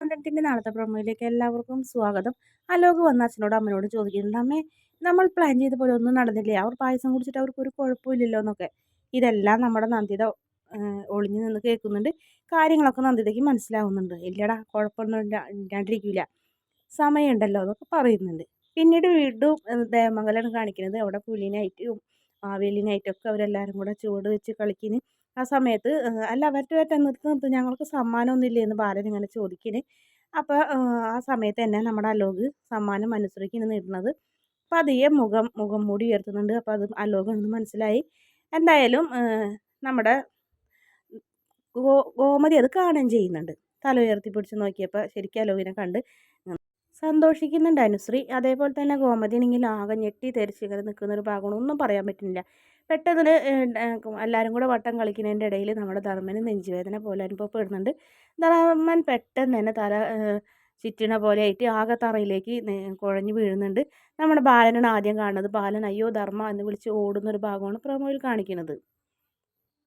കണ്ടന്റിന്റെ നാളത്തെ പ്രൊമോയിലേക്ക് എല്ലാവർക്കും സ്വാഗതം. അലോക് വന്ന അച്ഛനോട് അമ്മനോട് ചോദിക്കുന്നുണ്ട് അമ്മേ നമ്മൾ പ്ലാൻ ചെയ്ത പോലെ ഒന്നും നടന്നില്ലേ? അവർ പായസം കുടിച്ചിട്ട് അവർക്ക് ഒരു കുഴപ്പമില്ലല്ലോ എന്നൊക്കെ. ഇതെല്ലാം നമ്മുടെ നന്ദിത ഒളിഞ്ഞു നിന്ന് കേൾക്കുന്നുണ്ട്. കാര്യങ്ങളൊക്കെ നന്ദിതയ്ക്ക് മനസ്സിലാവുന്നുണ്ട്. ഇല്ലടാ കുഴപ്പമൊന്നും ഇല്ലാണ്ടിരിക്കില്ല സമയമുണ്ടല്ലോ എന്നൊക്കെ പറയുന്നുണ്ട്. പിന്നീട് വീണ്ടും ദേവമംഗലാണ് കാണിക്കുന്നത് അവിടെ പുലിനായിട്ടും മാവേലിനായിട്ടൊക്കെ അവരെല്ലാവരും കൂടെ ചുവട് വെച്ച് കളിക്കുന്നു. ആ സമയത്ത് അല്ല അവരുടെ നിർത്തി നിർത്തി ഞങ്ങൾക്ക് സമ്മാനമൊന്നുമില്ലേ? എന്ന് ബാലൻ ഇങ്ങനെ ചോദിക്കണേ അപ്പോൾ ആ സമയത്ത് തന്നെ നമ്മുടെ അലോക് സമ്മാനം അനുസരിക്കുന്നു നേടുന്നത് അപ്പം അതേ മുഖം മുഖം മൂടി ഉയർത്തുന്നുണ്ട്. അപ്പോൾ അത് അലോകാണെന്ന് മനസ്സിലായി. എന്തായാലും നമ്മുടെ ഗോ ഗോമതി അത് കാണുകയും ചെയ്യുന്നുണ്ട്. തല ഉയർത്തി പിടിച്ച് നോക്കിയപ്പോൾ ശരിക്കും അലോകിനെ കണ്ട് സന്തോഷിക്കുന്നുണ്ട് അനുശ്രീ അതേപോലെ തന്നെ ഗോമതിയാണെങ്കിൽ ആകെ ഞെട്ടി തെരിച്ച് ഇങ്ങനെ നിൽക്കുന്ന ഒരു ഭാഗമാണ് ഒന്നും പറയാൻ പറ്റുന്നില്ല. പെട്ടെന്ന് എല്ലാവരും കൂടെ വട്ടം കളിക്കുന്നതിന്റെ ഇടയിൽ നമ്മുടെ ധർമ്മന് നെഞ്ചുവേദന പോലെ അനുഭവപ്പെടുന്നുണ്ട്. ധർമ്മൻ പെട്ടെന്ന് തന്നെ തല ചുറ്റണ പോലെ ആയിട്ട് ആകെ തറയിലേക്ക് കുഴഞ്ഞു വീഴുന്നുണ്ട്. നമ്മുടെ ബാലനാണ് ആദ്യം കാണുന്നത്. ബാലൻ അയ്യോ ധർമ്മ എന്ന് വിളിച്ച് ഓടുന്ന ഒരു ഭാഗമാണ് പ്രമോയിൽ കാണിക്കുന്നത്.